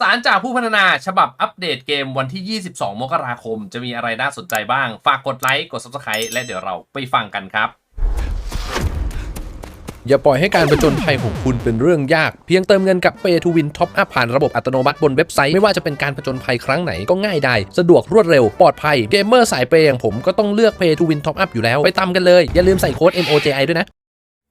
สารจากผู้พัฒนาฉบับอัปเดตเกมวันที่ 22 มกราคม จะมีอะไรน่าสนใจบ้าง ฝากกดไลค์ กด Subscribe และเดี๋ยวเราไปฟังกันครับ อย่าปล่อยให้การประจนภัยของคุณเป็นเรื่องยาก เพียงเติมเงินกับ Pay to Win Top Up ผ่านระบบอัตโนมัติบนเว็บไซต์ ไม่ว่าจะเป็นการประจนภัยครั้งไหนก็ง่ายได้ สะดวกรวดเร็ว ปลอดภัย เกมเมอร์สายเปย์อย่างผมก็ต้องเลือก Pay to Win Top Up อยู่แล้ว ไปตามกันเลย อย่าลืมใส่โค้ด MOJI ด้วยนะ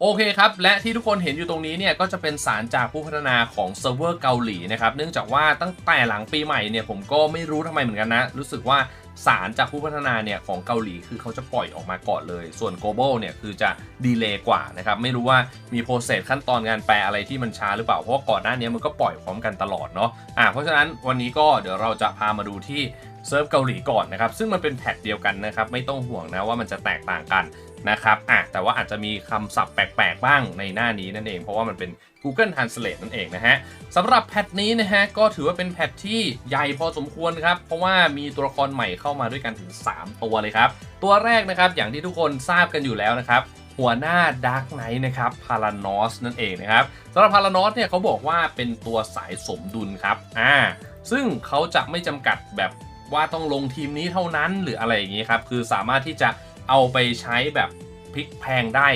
โอเคครับ และที่ทุกคนเห็นอยู่ตรงนี้เนี่ยก็จะเป็นสารจากผู้พัฒนาของเซิร์ฟเวอร์เกาหลีนะครับ เนื่องจากว่าตั้งแต่หลังปีใหม่เนี่ยผมก็ไม่รู้ทำไมเหมือนกันนะ รู้สึกว่าสารจากผู้พัฒนาเนี่ยของเกาหลีคือเขาจะปล่อยออกมาก่อนเลย ส่วน global เนี่ยคือจะดีเลย์กว่านะครับ ไม่รู้ว่ามีโปรเซสขั้นตอนงานแปลอะไรที่มันช้าหรือเปล่า เพราะก่อนหน้านี้มันก็ปล่อยพร้อมกันตลอดเนาะอ่าเพราะฉะนั้นวันนี้ก็เดี๋ยวเราจะพามาดูที่ เซิร์ฟเกาหลีก่อนนะครับ ซึ่งมันเป็นแพทเดียวกันนะครับ ไม่ต้องห่วงนะว่ามันจะแตกต่างกันนะครับอะแต่ว่าอาจจะมีคำศัพท์แปลกๆ บ้างในหน้านี้นั่นเอง เพราะว่ามันเป็น Google Translate นั่นเองนะฮะสำหรับแพทนี้นะฮะ ก็ถือว่าเป็นแพทที่ใหญ่พอสมควรครับ เพราะว่ามีตัวละครใหม่เข้ามาด้วยกันถึง 3 ตัวเลยครับ ตัวแรกนะครับ อย่างที่ทุกคนทราบกันอยู่แล้วนะครับ หัวหน้า Dark Knight นะครับ พารานอสนั่นเองนะครับสำหรับพารานอสเนี่ยเขาบอกว่าเป็นตัวสายสมดุลครับ อ่า ซึ่งเขาจะไม่จำกัดแบบ ว่าต้องลงทีมนี้เท่านั้นหรืออะไรอย่างนี้ครับคือสามารถที่จะเอาไปใช้แบบพลิกแพงได้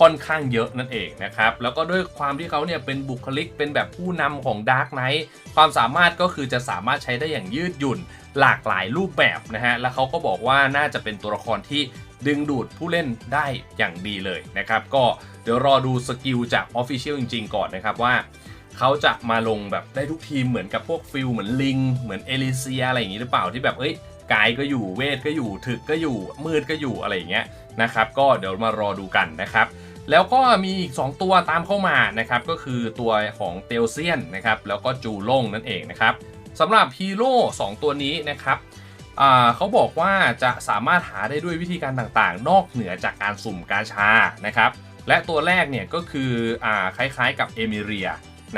ค่อนข้างเยอะนั่นเองนะครับแล้วก็ด้วยความที่เขาเนี่ยเป็นบุคลิกเป็นแบบผู้นำของ Dark Knight ความสามารถก็คือจะสามารถใช้ได้อย่างยืดหยุ่นหลากหลายรูปแบบนะฮะแล้วเขาก็บอกว่าน่าจะเป็นตัวละครที่ดึงดูดผู้เล่นได้อย่างดีเลยนะครับ ก็เดี๋ยวรอดูสกิลจาก Official จริง ๆ ก่อนนะครับว่า เขาจะมาลงแบบได้ทุกทีมเหมือนกับพวกฟิลเหมือนลิง เหมือนเอลิเซียอะไรอย่างนี้หรือเปล่าที่แบบเอ้ยกายก็อยู่เวทก็อยู่ถึกก็อยู่มืดก็อยู่อะไรอย่างเงี้ยนะครับก็เดี๋ยวมารอดูกันนะครับแล้วก็มีอีก 2 ตัวตามเข้ามานะครับก็คือตัวของเตลเซียนนะครับแล้วก็จูล่งนั่นเองนะครับสำหรับฮีโร่2ตัวนี้นะครับเขาบอกว่าจะสามารถหาได้ด้วยวิธีการต่างๆ นอกเหนือจากการสุ่มกาชานะครับและตัวแรกเนี่ยก็คืออ่าคล้ายๆกับเอมิเรีย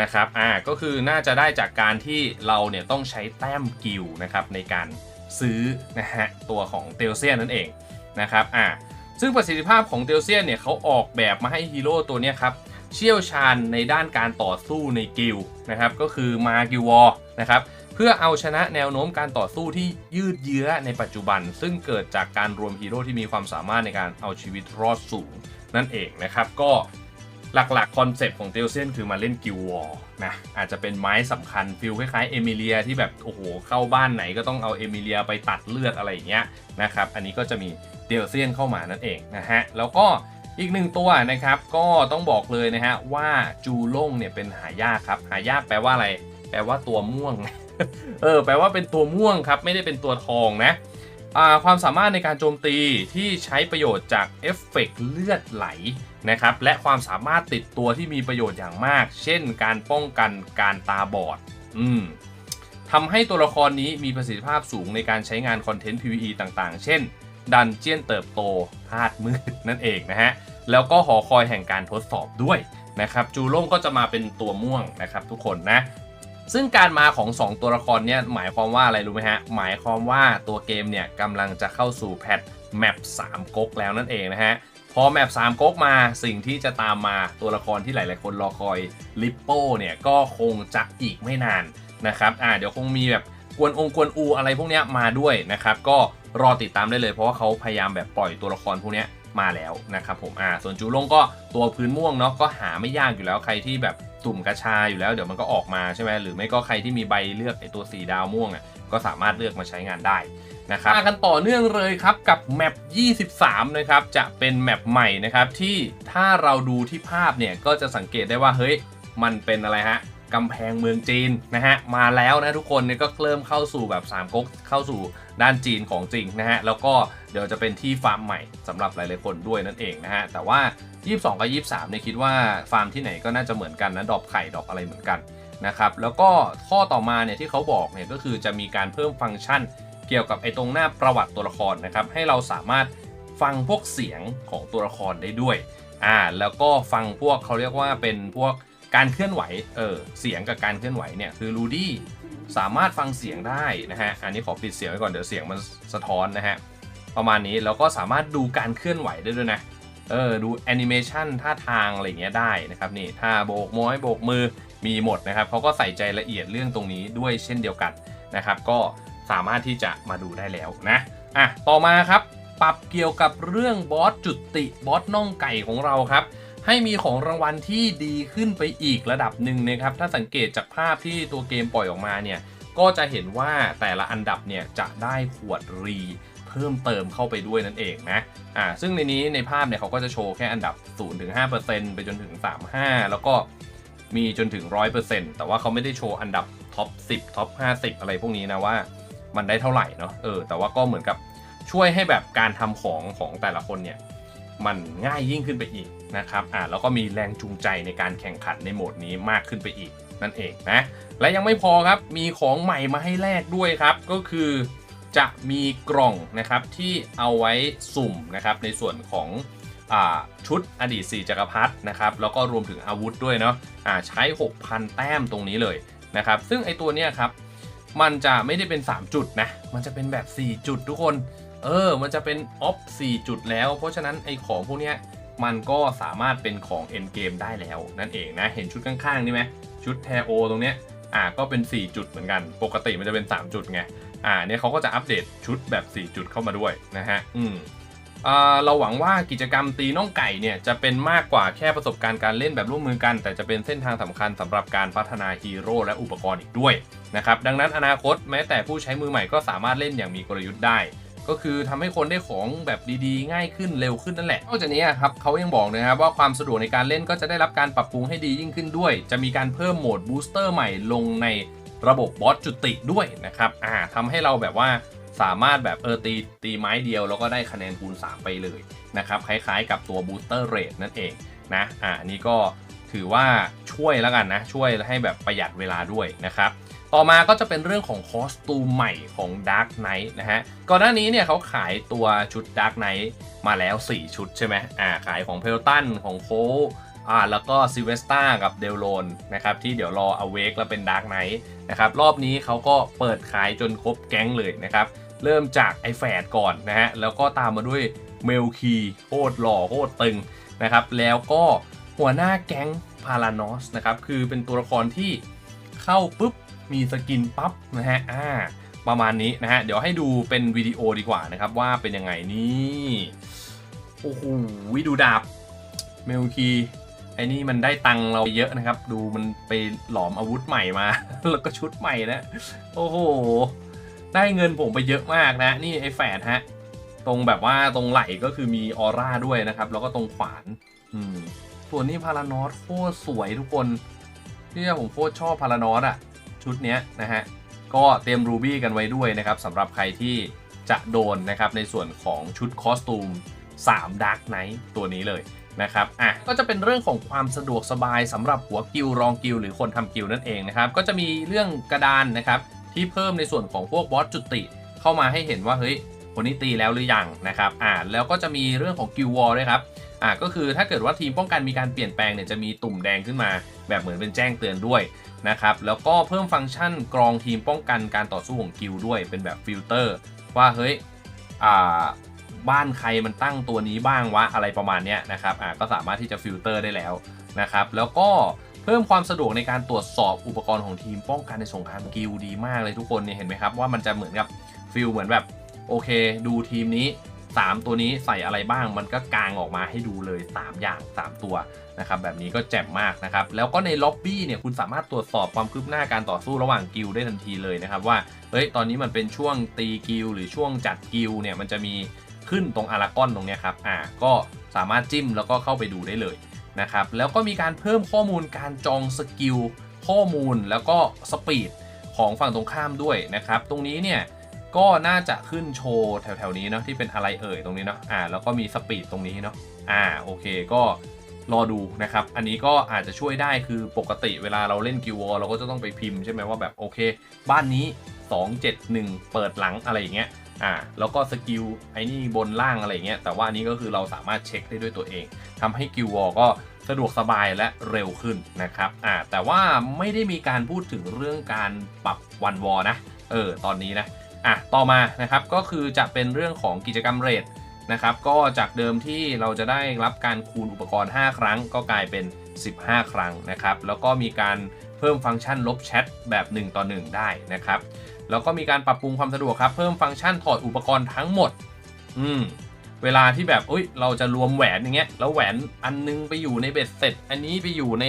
นะครับอ่าก็คือน่าจะได้จากการที่เราเนี่ยต้องใช้แต้มกิลนะครับในการซื้อนะฮะตัวของเตลเซียนนั่นเองนะครับอ่าซึ่งประสิทธิภาพของเตลเซียนเนี่ยเขาออกแบบมาให้ฮีโร่ตัวนี้ครับเชี่ยวชาญในด้านการต่อสู้ในกิลนะครับก็คือมากิวอร์นะครับเพื่อเอาชนะแนวโน้มการต่อสู้ที่ยืดเยื้อในปัจจุบัน ซึ่งเกิดจากการรวมฮีโร่ที่มีความสามารถในการเอาชีวิตรอดสูงนั่นเองนะครับก็ หลักๆคอนเซปต์ของเตลเซียนคือมาเล่นกิลวอร์นะอาจจะเป็นไม้สำคัญฟิลคล้ายๆเอมิเลียที่แบบ โอ้โห เข้าบ้านไหนก็ต้องเอาเอมิเลียไปตัดเลือดอะไรอย่างเงี้ยนะครับ อันนี้ก็จะมีเดลเซียนเข้ามานั่นเองนะฮะ แล้วก็อีกหนึ่งตัวนะครับ ก็ต้องบอกเลยนะฮะ ว่าจูล่งเนี่ยเป็นหายากครับ หายากแปลว่าอะไร แปลว่าตัวม่วง เออ แปลว่าเป็นตัวม่วงครับ ไม่ได้เป็นตัวทองนะ ความสามารถในการโจมตีที่ใช้ประโยชน์จากเอฟเฟกต์เลือดไหลนะครับและความสามารถติดตัวที่มีประโยชน์อย่างมาก เช่น การป้องกันการตาบอด อืมทำให้ตัวละครนี้มีประสิทธิภาพสูงในการใช้งานคอนเทนต์ PVE ต่างๆ เช่น ดันเจียนเติบโตธาตุมืดนั่นเองนะฮะ แล้วก็หอคอยแห่งการทดสอบด้วยนะครับ จูโล่งก็จะมาเป็นตัวม่วงนะครับทุกคนนะ ซึ่งการมาของ 2 ตัวละครเนี่ยหมายความว่าอะไรรู้ไหมฮะ หมายความว่าตัวเกมเนี่ยกำลังจะเข้าสู่แพทแมป3ก๊กแล้วนั่นเองนะฮะ พอแมป3ก๊กมาสิ่งที่จะตามมาตัวละครที่หลาย ๆ คนรอคอยลิปโป้เนี่ยก็คงจะอีกไม่นานนะครับอ่าเดี๋ยวคงมีแบบกวนองกวนอูอะไรพวกนี้มาด้วยนะครับ ก็รอติดตามได้เลยเพราะว่าเขาพยายามแบบปล่อยตัวละครพวกนี้มาแล้วนะครับผมอ่าส่วนจูลงก็ตัวพื้นม่วงเนาะก็หาไม่ยากอยู่แล้วใครที่แบบ ตุ่มกระชาอยู่แล้วเดี๋ยวมันก็ออกมาใช่ไหมหรือไม่ก็ใครที่มีใบเลือกไอตัวสีดาวม่วงอะก็สามารถเลือกมาใช้งานได้นะครับมากันต่อเนื่องเลยครับกับแมป23 นะครับจะเป็นแมปใหม่นะครับที่ถ้าเราดูที่ภาพเนี่ยก็จะสังเกตได้ว่าเฮ้ยมันเป็นอะไรฮะกำแพงเมืองจีนนะฮะมาแล้วนะทุกคนเนี่ยก็เริ่มเข้าสู่แบบ3ก๊กเข้าสู่ด้านจีนของจริงนะฮะแล้วก็เดี๋ยวจะเป็นที่ฟาร์มใหม่สำหรับหลายๆคนด้วยนั่นเองนะฮะแต่ว่า 22กับ23เนี่ยคิดว่าฟาร์มที่ไหนก็น่าจะเหมือนกันนะดอกไข่ดอกอะไรเหมือนกันนะครับแล้วก็ข้อต่อมาเนี่ยที่เขาบอกเนี่ยก็คือจะมีการเพิ่มฟังก์ชัน เกี่ยวกับไอ้ตรงหน้าประวัติตัวละครนะครับให้เราสามารถฟังพวกเสียงของตัวละครได้ด้วยอ่าแล้วก็ฟังพวกเขาเรียกว่าเป็นพวกการเคลื่อนไหวเออเสียงกับการเคลื่อนไหวเนี่ยคือรูดี้สามารถฟังเสียงได้นะฮะอันนี้ขอปิดเสียงไว้ก่อนเดี๋ยวเสียงมันสะท้อนนะฮะประมาณนี้แล้วก็สามารถดูการเคลื่อนไหวได้ด้วยนะ เออดูแอนิเมชันท่าทางอะไรเงี้ยได้นะครับนี่ท่าโบกม้อยโบกมือมีหมดนะครับเขาก็ใส่ใจละเอียดเรื่องตรงนี้ด้วยเช่นเดียวกันนะครับ ก็สามารถที่จะมาดูได้แล้วนะอะต่อมาครับปรับเกี่ยวกับเรื่องบอสจุติบอสน่องไก่ของเราครับ ให้มีของรางวัลที่ดีขึ้นไปอีกระดับหนึ่งนะครับ ถ้าสังเกตจากภาพที่ตัวเกมปล่อยออกมาเนี่ยก็จะเห็นว่าแต่ละอันดับเนี่ยจะได้ขวดรี เพิ่มเติมเข้าไปด้วยนั่นเองนะอ่าซึ่งในนี้ในภาพเนี่ยเขาก็จะโชว์แค่อันดับ 0-5%ไปจนถึง 35 แล้วก็มีจนถึง 100%แต่ว่าเขาไม่ได้โชว์อันดับท็อป 10 ท็อป 50 อะไรพวกนี้นะว่ามันได้เท่าไหร่เนาะเออแต่ว่าก็เหมือนกับช่วยให้แบบการทำของของแต่ละคนเนี่ยมันง่ายยิ่งขึ้นไปอีกนะครับอ่าแล้วก็มีแรงจูงใจในการแข่งขันในโหมดนี้มากขึ้นไปอีกนั่นเองนะ และยังไม่พอครับ มีของใหม่มาให้แลกด้วยครับ ก็คือ จะมีกล่องนะครับที่เอาไว้สุ่มนะครับในส่วนของอชุดอดีต4จักรพรรดินะครับแล้วก็รวมถึงอาวุธด้วยเนาะอ่าใช้ 6,000 แต้มตรงนี้เลยนะครับซึ่งไอตัวเนี้ยครับมันจะไม่ได้เป็น 3 จุดนะ มันจะเป็นแบบ 4 จุดทุกคน เออ มันจะเป็นออฟ4จุดแล้ว เพราะฉะนั้นไอของพวกเนี้ยมันก็สามารถเป็นของ end game ได้แล้วนั่นเองนะ เห็นชุดข้างๆนี่ไหมชุดแทโอตรงเนี้ยอ่าก็เป็น 4 จุดเหมือนกัน ปกติมันจะเป็น 3 จุดไง อ่าเนี่ยเขาก็จะอัปเดตชุดแบบ 4 จุดเข้ามาด้วยนะฮะอืมอ่าเราหวังว่ากิจกรรมตีน้องไก่เนี่ยจะเป็นมากกว่าแค่ประสบการณ์การเล่นแบบร่วมมือกัน แต่จะเป็นเส้นทางสำคัญสำหรับการพัฒนาฮีโร่และอุปกรณ์อีกด้วยนะครับดังนั้นอนาคตแม้แต่ผู้ใช้มือใหม่ก็สามารถเล่นอย่างมีกลยุทธ์ได้ ก็คือทำให้คนได้ของแบบดีๆ ง่ายขึ้นเร็วขึ้นนั่นแหละนอกจากนี้อะครับเขายังบอกนะครับว่าความสะดวกในการเล่นก็จะได้รับการปรับปรุงให้ดียิ่งขึ้นด้วย จะมีการเพิ่มโหมดบูสเตอร์ใหม่ลงใน ระบบบอสจุติด้วยนะครับอ่าทำให้เราแบบว่าสามารถแบบเออตีตีไม้เดียวแล้วก็ได้คะแนนคูณ 3 ไปเลยนะครับคล้ายๆกับตัวบูสเตอร์เรทนั่นเองนะอ่าอันนี้ก็ถือว่าช่วยแล้วกันนะ ช่วยให้แบบประหยัดเวลาด้วยนะครับ ต่อมาก็จะเป็นเรื่องของคอสตูมใหม่ของ Dark Knight นะฮะก่อนหน้านี้เนี่ยเขาขายตัวชุด Dark Knight มาแล้ว 4 ชุดใช่ไหมอ่าขายของเพลตันของโค อ่าแล้วก็ซิเวสตากับเดลโ n นนะครับที่เดี๋ยวรอ Awake แล้วเป็น Dark Knight นะครับรอบนี้เขาก็เปิดขายจนครบแก๊งเลยนะครับเริ่มจากไอแฝดก่อนนะฮะแล้วก็ตามมาด้วยเมลคีโคตรหล่อโคตรตึงนะครับแล้วก็หัวหน้าแก๊งพารานอสนะครับคือเป็นตัวละครที่เข้าปุ๊บมีสกินปั๊บนะฮะอ่าประมาณนี้นะฮะเดี๋ยวให้ดูเป็นวิดีโอดีกว่านะครับว่าเป็นยังไงนี่โอ้โหดูดาบเมลคี ไอ้นี่มันได้ตังเราเยอะนะครับ ดูมันไปหลอมอาวุธใหม่มา แล้วก็ชุดใหม่นะ โอ้โห ได้เงินผมไปเยอะมากนะ นี่ไอ้แฝดฮะ ตรงแบบว่าตรงไหล่ก็คือมีออร่าด้วยนะครับ แล้วก็ตรงขวาน อืม ส่วนนี้พารานอสโคตรสวยทุกคนเนี่ยผมโคตรชอบพารานอสอะชุดเนี้ยนะฮะ ก็เตรียมรูบี้กันไว้ด้วยนะครับสำหรับใครที่จะโดนนะครับในส่วนของชุดคอสตูม3 Dark Knight ตัวนี้เลย นะครับอะก็จะเป็นเรื่องของความสะดวกสบายสำหรับหัวกิลรองกิลหรือคนทำกิลนั่นเองนะครับก็จะมีเรื่องกระดานนะครับที่เพิ่มในส่วนของพวกบอสจุติ เข้ามาให้เห็นว่าเฮ้ยคนนี้ตีแล้วหรือยังนะครับอ่าแล้วก็จะมีเรื่องของกิลวอลด้วยครับอ่าก็คือถ้าเกิดว่าทีมป้องกันมีการเปลี่ยนแปลงเนี่ยจะมีตุ่มแดงขึ้นมา แบบเหมือนเป็นแจ้งเตือนด้วยนะครับแล้วก็เพิ่มฟังก์ชันกรองทีมป้องกันการต่อสู้ของกิลด้วยเป็นแบบฟิลเตอร์ว่าเฮ้ยอ่า บ้านใครมันตั้งตัวนี้บ้างวะอะไรประมาณเนี้ยนะครับอ่าก็สามารถที่จะฟิลเตอร์ได้แล้วนะครับแล้วก็เพิ่มความสะดวกในการตรวจสอบอุปกรณ์ของทีมป้องกันในสงครามกิลดีมากเลยทุกคนเนี่ยเห็นไหมครับว่ามันจะเหมือนกับฟิลเหมือนแบบโอเค ดูทีมนี้ 3 ตัวนี้ใส่อะไรบ้างมันก็กางออกมาให้ดูเลย 3 อย่าง 3 ตัวนะครับแบบนี้ก็แจ่มมากนะครับแล้วก็ในล็อบบี้เนี่ยคุณสามารถตรวจสอบความคืบหน้าการต่อสู้ระหว่างกิลด์ได้ทันทีเลยนะครับว่าเฮ้ยตอนนี้มันเป็นช่วงตีกิลหรือช่วงจัดกิลเนี่ยมันจะมี ขึ้นตรงอารากอนตรงนี้ครับอ่าก็สามารถจิ้มแล้วก็เข้าไปดูได้เลยนะครับแล้วก็มีการเพิ่มข้อมูลการจองสกิลข้อมูลแล้วก็สปีดของฝั่งตรงข้ามด้วยนะครับ ตรงนี้เนี่ยก็น่าจะขึ้นโชว์แถวๆนี้เนาะที่เป็นอะไรเอ่ยตรงนี้เนาะอ่าแล้วก็มีสปีดตรงนี้เนาะอ่าโอเคก็รอดูนะครับ อันนี้ก็อาจจะช่วยได้คือปกติเวลาเราเล่นกิววอลเราก็จะต้องไปพิมพ์ใช่ไหมว่าแบบโอเค บ้านนี้ 2 7 1 เปิดหลังอะไรอย่างเงี้ย อ่าแล้วก็สกิลไอ้นี่บนล่างอะไรเงี้ยแต่ว่านี้ก็คือเราสามารถเช็คได้ด้วยตัวเองทำให้กิววอลก็สะดวกสบายและเร็วขึ้นนะครับอ่าแต่ว่าไม่ได้มีการพูดถึงเรื่องการปรับวันวอลนะเออตอนนี้นะอะต่อมานะครับก็คือจะเป็นเรื่องของกิจกรรมเรทนะครับก็จากเดิมที่เราจะได้รับการคูณอุปกรณ์ 5 ครั้ง ก็กลายเป็น 15 ครั้งนะครับแล้วก็มีการเพิ่มฟังก์ชันลบแชทแบบ 1 ต่อ 1 ได้นะครับ แล้วก็มีการปรับปรุงความสะดวกครับ เพิ่มฟังก์ชันถอดอุปกรณ์ทั้งหมด อืมเวลาที่แบบอุ้ย เราจะรวมแหวนอย่างเงี้ย แล้วแหวนอันนึงไปอยู่ในเบ็ดเสร็จ อันนี้ไปอยู่ใน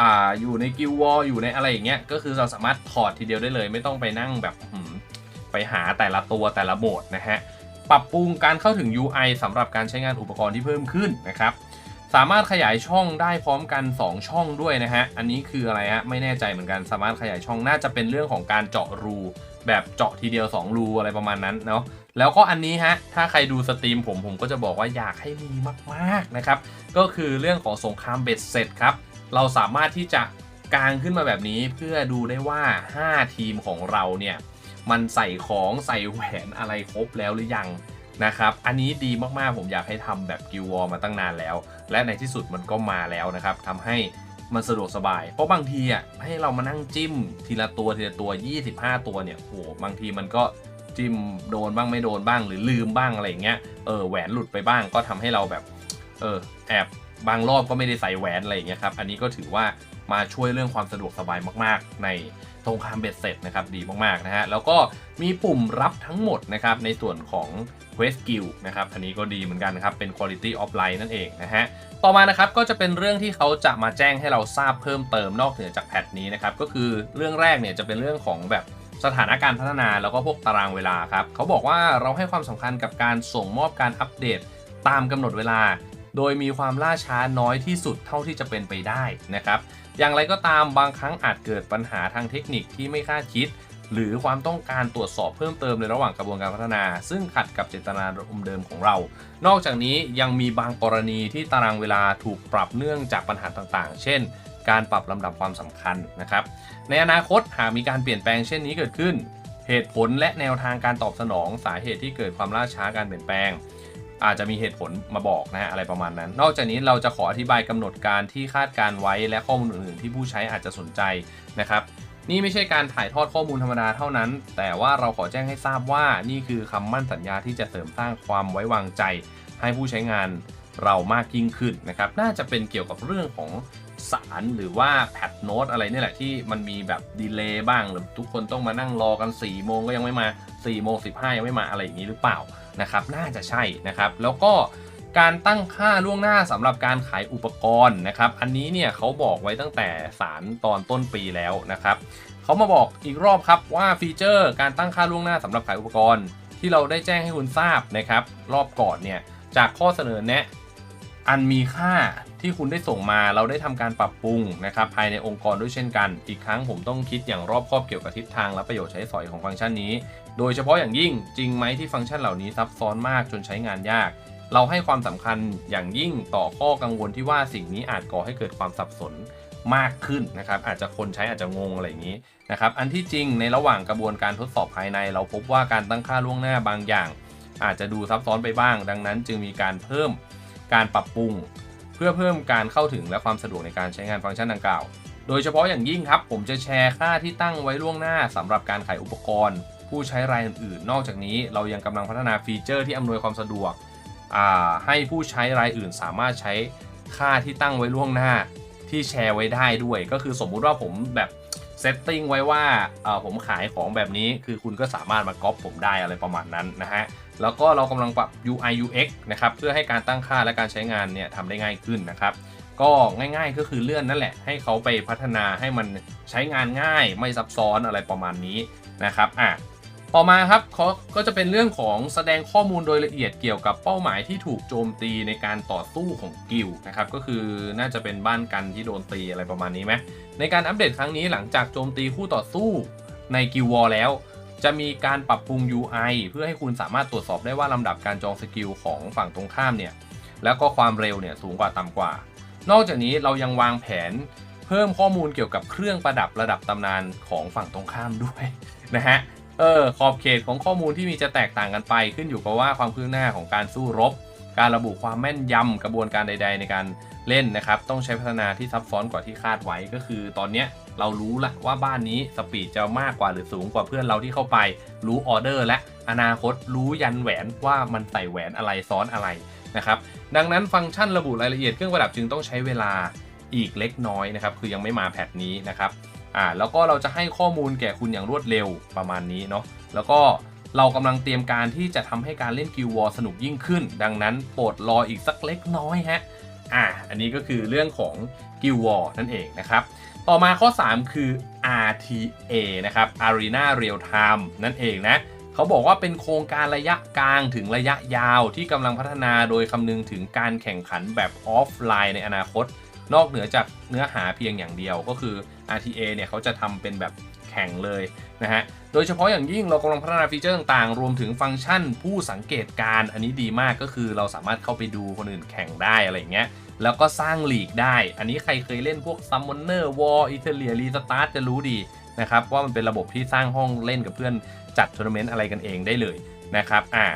อ่า อยู่ในกิลวอลอยู่ในอะไรอย่างเงี้ย ก็คือเราสามารถถอดทีเดียวได้เลย ไม่ต้องไปนั่งแบบไปหาแต่ละตัวแต่ละโหมดนะฮะ ปรับปรุงการเข้าถึง UI สำหรับการใช้งานอุปกรณ์ที่เพิ่มขึ้นนะครับ สามารถขยายช่องได้พร้อมกัน 2 ช่องด้วยนะฮะ อันนี้คืออะไรฮะ ไม่แน่ใจเหมือนกันสามารถขยายช่องน่าจะเป็นเรื่องของการเจาะรู แบบเจาะทีเดียว 2 รูอะไรประมาณนั้นเนาะแล้วก็อันนี้ฮะ ถ้าใครดูสตรีมผมผมก็จะบอกว่าอยากให้มีมากๆนะครับ ก็คือเรื่องของสงครามเบ็ดเสร็จครับ เราสามารถที่จะกางขึ้นมาแบบนี้เพื่อดูได้ว่า 5 ทีมของเราเนี่ยมันใส่ของใส่แหวนอะไรครบแล้วหรือยัง นะครับ อันนี้ดีมากๆ ผมอยากให้ทำแบบกิววอลมาตั้งนานแล้ว และในที่สุดมันก็มาแล้วนะครับทำให้มันสะดวกสบาย เพราะบางทีอะให้เรามานั่งจิ้มทีละตัวทีละตัว 25 ตัวเนี่ยโหบางทีมันก็จิ้มโดนบ้างไม่โดนบ้างหรือลืมบ้างอะไรเงี้ยเออแหวนหลุดไปบ้างก็ทำให้เราแบบเออแอบบางรอบก็ไม่ได้ใส่แหวนอะไรเงี้ยครับอันนี้ก็ถือว่ามาช่วยเรื่องความสะดวกสบายมาก ๆ ในตรงคามเบ็ดเสร็จนะครับดีมากๆนะฮะแล้วก็มีปุ่มรับทั้งหมดนะครับในส่วนของ Quest Skill นะครับอันนี้ก็ดีเหมือนกันนะครับเป็น Quality of Life นั่นเองนะฮะต่อมานะครับก็จะเป็นเรื่องที่เขาจะมาแจ้งให้เราทราบเพิ่มเติมนอกเหนือจากแพทนี้นะครับก็คือเรื่องแรกเนี่ยจะเป็นเรื่องของแบบสถานการณ์พัฒนาแล้วก็พวกตารางเวลาครับเขาบอกว่าเราให้ความสำคัญกับการส่งมอบการอัปเดตตามกำหนดเวลา โดยมีความล่าช้าน้อยที่สุดเท่าที่จะเป็นไปได้นะครับอย่างไรก็ตามบางครั้งอาจเกิดปัญหาทางเทคนิคที่ไม่คาดคิด หรือความต้องการตรวจสอบเพิ่มเติมในระหว่างกระบวนการพัฒนา ซึ่งขัดกับเจตนารมณ์เดิมของเรา นอกจากนี้ยังมีบางกรณีที่ตารางเวลาถูกปรับเนื่องจากปัญหาต่างๆ เช่น การปรับลำดับความสำคัญนะครับ ในอนาคตหากมีการเปลี่ยนแปลงเช่นนี้เกิดขึ้น เหตุผลและแนวทางการตอบสนองสาเหตุที่เกิดความล่าช้าการเปลี่ยนแปลง อาจจะมีเหตุผลมาบอกนะฮะอะไรประมาณนั้น นอกจากนี้เราจะขออธิบายกำหนดการที่คาดการไว้และข้อมูลอื่นๆที่ผู้ใช้อาจจะสนใจนะครับ นี่ไม่ใช่การถ่ายทอดข้อมูลธรรมดาเท่านั้น แต่ว่าเราขอแจ้งให้ทราบว่านี่คือคำมั่นสัญญาที่จะเสริมสร้างความไว้วางใจ ให้ผู้ใช้งานเรามากยิ่งขึ้นนะครับ น่าจะเป็นเกี่ยวกับเรื่องของสารหรือว่าแพทโน้ตอะไรนี่แหละที่มันมีแบบดีเลย์บ้างหรือทุกคนต้องมานั่งรอกัน4โมงก็ยังไม่มา4โมง15ยังไม่มาอะไรอย่างนี้หรือเปล่านะครับ น่าจะใช่นะครับ แล้วก็ การตั้งค่าล่วงหน้าสำหรับการขายอุปกรณ์นะครับ อันนี้เนี่ยเขาบอกไว้ตั้งแต่สารตอนต้นปีแล้วนะครับเขามาบอกอีกรอบครับว่าฟีเจอร์การตั้งค่าล่วงหน้าสำหรับขายอุปกรณ์ ที่เราได้แจ้งให้คุณทราบนะครับ รอบก่อนเนี่ยจากข้อเสนอแนะอันมีค่าที่คุณได้ส่งมาเราได้ทำการปรับปรุงนะครับภายในองค์กรด้วยเช่นกัน อีกครั้งผมต้องคิดอย่างรอบคอบเกี่ยวกับทิศทางและประโยชน์ใช้สอยของฟังก์ชันนี้ โดยเฉพาะอย่างยิ่งจริงไหมที่ฟังก์ชันเหล่านี้ซับซ้อนมากจนใช้งานยาก เราให้ความสำคัญอย่างยิ่งต่อข้อกังวลที่ว่าสิ่งนี้อาจก่อให้เกิดความสับสนมากขึ้นนะครับ อาจจะคนใช้อาจจะงงอะไรอย่างนี้นะครับ อันที่จริงในระหว่างกระบวนการทดสอบภายใน เราพบว่าการตั้งค่าล่วงหน้าบางอย่าง อาจจะดูซับซ้อนไปบ้าง ดังนั้นจึงมีการเพิ่มการปรับปรุง เพื่อเพิ่มการเข้าถึงและความสะดวกในการใช้งานฟังก์ชันดังกล่าว โดยเฉพาะอย่างยิ่งครับ ผมจะแชร์ค่าที่ตั้งไว้ล่วงหน้าสำหรับการขายอุปกรณ์ ผู้ใช้รายอื่นๆ นอกจากนี้เรายังกำลังพัฒนาฟีเจอร์ที่อำนวยความสะดวก ให้ผู้ใช้รายอื่นสามารถใช้ค่าที่ตั้งไว้ล่วงหน้าที่แชร์ไว้ได้ด้วย ก็คือสมมุติว่าผมแบบเซตติ้งไว้ว่าผมขายของแบบนี้คือคุณก็สามารถมาก๊อปผมได้อะไรประมาณนั้นนะฮะ แล้วก็เรากำลังปรับ UI UX นะครับ เพื่อให้การตั้งค่าและการใช้งานเนี่ยทำได้ง่ายขึ้นนะครับ ก็ง่ายๆก็คือเลื่อนนั่นแหละ ให้เขาไปพัฒนาให้มันใช้งานง่ายไม่ซับซ้อนอะไรประมาณนี้นะครับอะ ต่อมาครับเขาก็จะเป็นเรื่องของแสดงข้อมูลโดยละเอียดเกี่ยวกับเป้าหมายที่ถูกโจมตีในการต่อสู้ของกิลนะครับก็คือน่าจะเป็นบ้านกันที่โดนตีอะไรประมาณนี้ไหมในการอัปเดตครั้งนี้หลังจากโจมตีคู่ต่อสู้ในกิลวอลแล้ว จะมีการปรับปรุง UI เพื่อให้คุณสามารถตรวจสอบได้ว่าลำดับการจองสกิลของฝั่งตรงข้ามเนี่ยแล้วก็ความเร็วเนี่ยสูงกว่าต่ำกว่า นอกจากนี้เรายังวางแผนเพิ่มข้อมูลเกี่ยวกับเครื่องประดับระดับตำนานของฝั่งตรงข้ามด้วยนะฮะ เออขอบเขตของข้อมูลที่มีจะแตกต่างกันไป ขึ้นอยู่กับว่าความคืบหน้าของการสู้รบ การระบุความแม่นยำกระบวนการใด ๆ ในการเล่นนะครับ ต้องใช้พัฒนาที่ซับซ้อนกว่าที่คาดไว้ก็คือ ตอนเนี้ยเรารู้ละว่าบ้านนี้สปีดจะมากกว่าหรือสูงกว่าเพื่อนเราที่เข้าไป รู้ออเดอร์และอนาคตรู้ยันแหวนว่ามันใส่แหวนอะไรซ้อนอะไรนะครับดังนั้นฟังก์ชันระบุรายละเอียดเครื่องประดับจึงต้องใช้เวลาอีกเล็กน้อยนะครับคือยังไม่มาแพทนี้นะครับ อ่าแล้วก็เราจะให้ข้อมูลแก่คุณอย่างรวดเร็วประมาณนี้เนาะแล้วก็เรากำลังเตรียมการที่จะทำให้การเล่นกิววอร์สนุกยิ่งขึ้น ดังนั้นโปรดรออีกสักเล็กน้อยฮะอ่าอันนี้ก็คือเรื่องของกิววอร์นั่นเองนะครับต่อมาข้อ 3 คือ RTA นะครับ Arena Real Time นั่นเองนะเขาบอกว่าเป็นโครงการระยะกลางถึงระยะยาวที่กำลังพัฒนาโดยคำนึงถึงการแข่งขันแบบออฟไลน์ในอนาคต นอกเหนือจากเนื้อหาเพียงอย่างเดียวก็คือ RTA เนี่ยเขาจะทำเป็นแบบแข่งเลยนะฮะ โดยเฉพาะอย่างยิ่งเรากำลังพัฒนาฟีเจอร์ต่างๆ รวมถึงฟังก์ชันผู้สังเกตการอันนี้ดีมากก็คือเราสามารถเข้าไปดูคนอื่นแข่งได้อะไรอย่างเงี้ย แล้วก็สร้างหลีกได้ อันนี้ใครเคยเล่นพวก Summoner War อิตาเลียรีสตาร์จะรู้ดีนะครับว่ามันเป็นระบบที่สร้างห้องเล่นกับเพื่อนจัดทัวร์นาเมนต์อะไรกันเองได้เลยนะครับ อ่า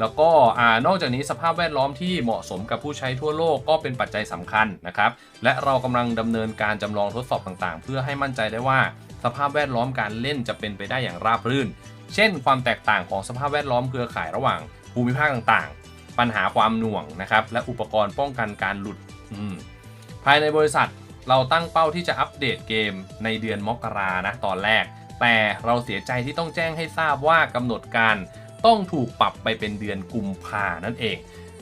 แล้วก็อนอกจากนี้สภาพแวดล้อมที่เหมาะสมกับผู้ใช้ทั่วโลกก็เป็นปัจจัยสำคัญนะครับ และเรากำลังดำเนินการจำลองทดสอบต่างๆ เพื่อให้มั่นใจได้ว่าสภาพแวดล้อมการเล่นจะเป็นไปได้อย่างราบรื่น เช่น ความแตกต่างของสภาพแวดล้อมเครือข่ายระหว่างภูมิภาคต่างๆ ปัญหาความหน่วงนะครับ และอุปกรณ์ป้องกันการหลุด ภายในบริษัทเราตั้งเป้าที่จะอัปเดตเกมในเดือนมกรานะตอนแรก แต่เราเสียใจที่ต้องแจ้งให้ทราบว่ากำหนดการ ต้องถูกปรับไปเป็นเดือนกุมภานั่นเอง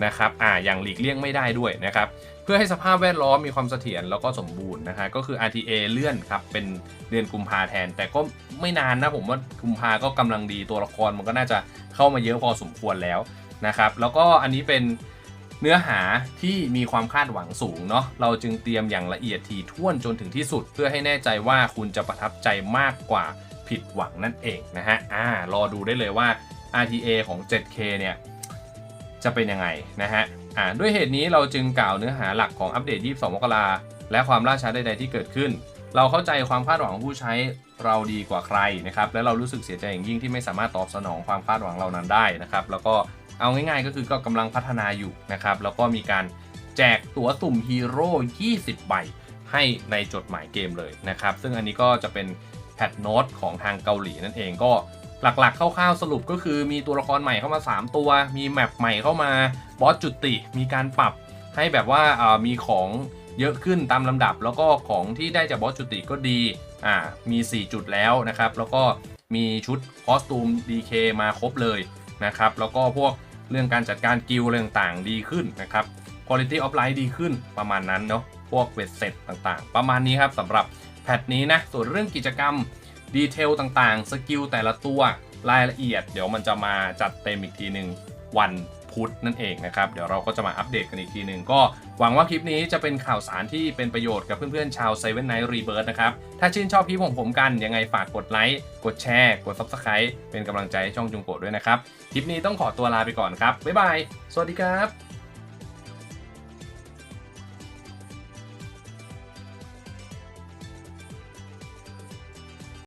นะครับอ่าอย่างหลีกเลี่ยงไม่ได้ด้วยนะครับเพื่อให้สภาพแวดล้อมมีความเสถียรแล้วก็สมบูรณ์นะฮะก็คือ RTA เลื่อนครับเป็นเดือนกุมภาแทน แต่ก็ไม่นานนะผมว่ากุมภาก็กำลังดีตัวละครมันก็น่าจะเข้ามาเยอะพอสมควรแล้วนะครับแล้วก็อันนี้เป็นเนื้อหาที่มีความคาดหวังสูงเนาะเราจึงเตรียมอย่างละเอียดถี่ถ้วนจนถึงที่สุด เพื่อให้แน่ใจว่าคุณจะประทับใจมากกว่าผิดหวังนั่นเองนะฮะอ่ารอดูได้เลยว่า RTA ของ 7K เนี่ยจะเป็นยังไงนะฮะอ่าด้วยเหตุนี้เราจึงกล่าวเนื้อหาหลักของอัปเดต 22 มกราและความล่าช้าใดๆที่เกิดขึ้น เราเข้าใจความคาดหวังของผู้ใช้เราดีกว่าใครนะครับ และเรารู้สึกเสียใจอย่างยิ่งที่ไม่สามารถตอบสนองความคาดหวังเหล่านั้นได้นะครับ แล้วก็เอาง่ายๆก็คือก็กำลังพัฒนาอยู่นะครับ แล้วก็มีการแจกตั๋วสุ่มฮีโร่20 ใบให้ในจดหมายเกมเลยนะครับ ซึ่งอันนี้ก็จะเป็นแพทโน้ตของทางเกาหลีนั่นเองก็ หลักๆคร่าวๆสรุปก็คือมีตัวละครใหม่เข้ามา 3 ตัว มีแมปใหม่เข้ามาบอสจุติ มีการปรับให้แบบว่าามีของเยอะขึ้นตามลำดับ แล้วก็ของที่ได้จากบอสจุติก็ดีอ่ามี 4 จุดแล้วนะครับ แล้วก็มีชุดคอสตูม DK มาครบเลยนะครับ แล้วก็พวกเรื่องการจัดการกิลด์อะไรต่างๆดีขึ้นนะครับ Quality of Life ดีขึ้นประมาณนั้นเนาะพวกเวทเซ็ตต่างๆ ประมาณนี้ครับสำหรับแพทนี้นะส่วนเรื่องกิจกรรม ดีเทลต่างๆ สกิลแต่ละตัวรายละเอียด เดี๋ยวมันจะมาจัดเต็มอีกทีหนึ่งวันพุธนั่นเองนะครับ เดี๋ยวเราก็จะมาอัปเดตกันอีกทีหนึ่งก็หวังว่าคลิปนี้จะเป็นข่าวสารที่เป็นประโยชน์กับเพื่อนๆชาว Seven Night Rebirth นะครับ ถ้าชื่นชอบคลิปของผมกัน ยังไงฝากกดไลค์กดแชร์กด Subscribe เป็นกำลังใจให้ช่องจุงโกะด้วยนะครับ คลิปนี้ต้องขอตัวลาไปก่อนครับ บ๊ายบาย สวัสดีครับ